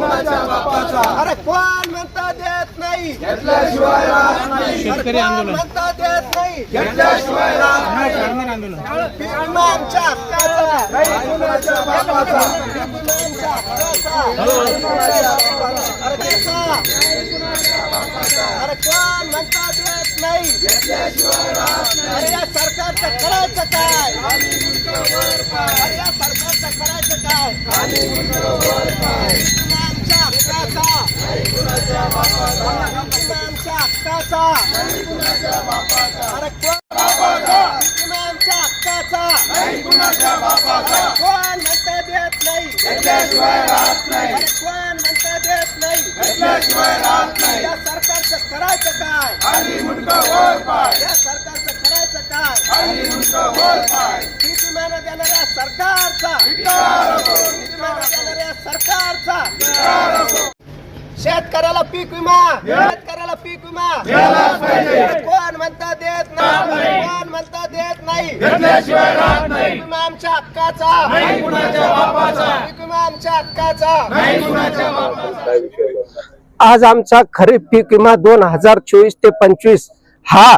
कुणाच्या बापाचा? अरे कोण म्हणता देत नाही? घेतल्याशिवाय राहत नाही. शेतकरी आंदोलन. म्हणता देत नाही? घेतल्याशिवाय राहत नाही. काढणार आंदोलन पीक विमा आमच्या हक्काचा. घेतल्याशिवाय राहत नाही. अरे कोण म्हणता देत नाही. घेतल्याशिवाय राहत नाही. या सरकारचं करायचं काय? आणि मुंडका वर पाय. या सरकारचं करायचं काय? आणि मुंडका वर पाय. पीक विमा देणाऱ्या सरकारचा. धिक्कार असो, पीक विमा देणाऱ्या सरकारचा. धिक्कार असो. शेतकऱ्याला पीक विमा. शेतकऱ्याला पीक विमा. द्यायलाच पाहिजे. कोण म्हणता देत नाही? कोण म्हणता देत नाही? घेतल्याशिवाय राहत नाही. पीक विमा आमच्या हक्काचा? नाही कुणाच्या बापाचा. विमा आमच्या हक्काचा? नाही कुणाच्या बापाचा. आज आमचा खरीप पीक विमा दोन हजार चोवीस ते पंचवीस हा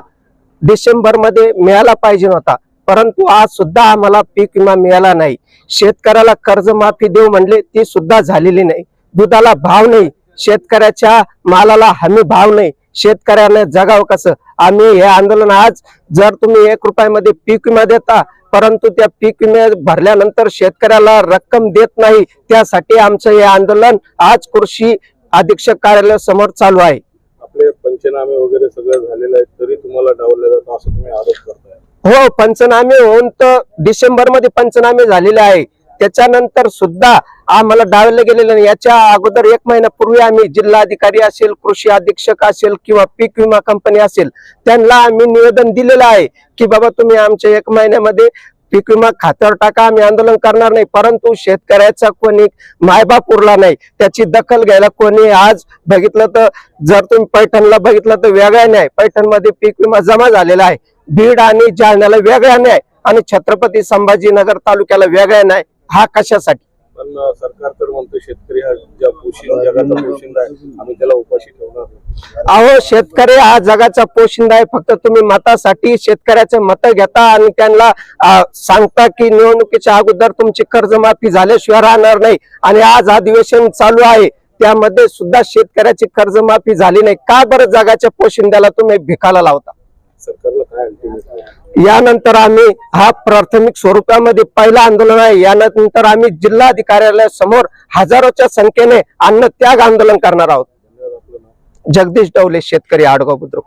डिसेंबरमध्ये मिळाला पाहिजे होता परंतु आज सुद्धा आम्हाला पीक विमा मिळाला नाही. शेतकऱ्याला कर्जमाफी देऊ म्हणले ती सुद्धा झालेली नाही. दुधाला भाव नाही. शेतकऱ्याच्या मालाला हमी भाव नाही. शेतकऱ्याने जगावं कसं? आम्ही हे आंदोलन आज जर तुम्ही एक रुपयामध्ये पीक विमा देता परंतु त्या पीक विमा भरल्यानंतर शेतकऱ्याला रक्कम देत नाही त्यासाठी आमचं हे आंदोलन आज कृषी अधीक्षक कार्यालयासमोर चालू आहे. आपले पंचनामे वगैरे सगळं झालेलं आहे तरी तुम्हाला डावलं जातं असं तुम्ही आरोप करताय. हो पंचनामे होऊन तर डिसेंबरमध्ये पंचनामे झालेले आहे. त्याच्यानंतर सुद्धा आम्हाला डावले गेलेलं नाही. याच्या अगोदर एक महिन्यापूर्वी आम्ही जिल्हाधिकारी असेल कृषी अधीक्षक असेल किंवा पीक विमा कंपनी असेल त्यांना आम्ही निवेदन दिलेलं आहे की बाबा तुम्ही आमच्या एक महिन्यामध्ये पीक विमा खात्यावर टाका आम्ही आंदोलन करणार नाही. परंतु शेतकऱ्याचा कोणी मायबाप उरला नाही त्याची दखल घ्यायला कोणी आज बघितलं तर जर तुम्ही पैठणला बघितलं तर वेगळ्या नाही पैठणमध्ये पीक विमा जमा झालेला आहे. बीड आणि जालन्याला वेगळ्या नाही आणि छत्रपती संभाजीनगर तालुक्याला वेगळ्या नाही हा कशासाठी? पण सरकार तर म्हणतो शेतकरी हा ज्या पोशिंदा जगाचा पोशिंदा आहे आम्ही त्याला उपाशी ठेवणार नाही. अहो शेतकरी हा जगाचा पोशिंदा आहे. फक्त तुम्ही मतासाठी शेतकऱ्याचे मत घेता आणि त्यांना अं, सांगता की निवडणुकीच्या अगोदर तुमची कर्जमाफी झाल्याशिवाय राहणार नाही. आणि आज अधिवेशन चालू आहे. त्यामध्ये सुद्धा शेतकऱ्याची कर्जमाफी झाली नाही. का बरं जगाच्या पोशिंद्याला तुम्ही भिकाला लावता? सरकारला यानंतर आम्ही हा प्राथमिक स्वरूपामध्ये पहिलं आंदोलन आहे. यानंतर आम्ही जिल्हाधिकाऱ्यालया समोर हजारोच्या संख्येने अन्न त्याग आंदोलन करणार आहोत. जगदीश डवले शेतकरी आडगाव बुद्रुक.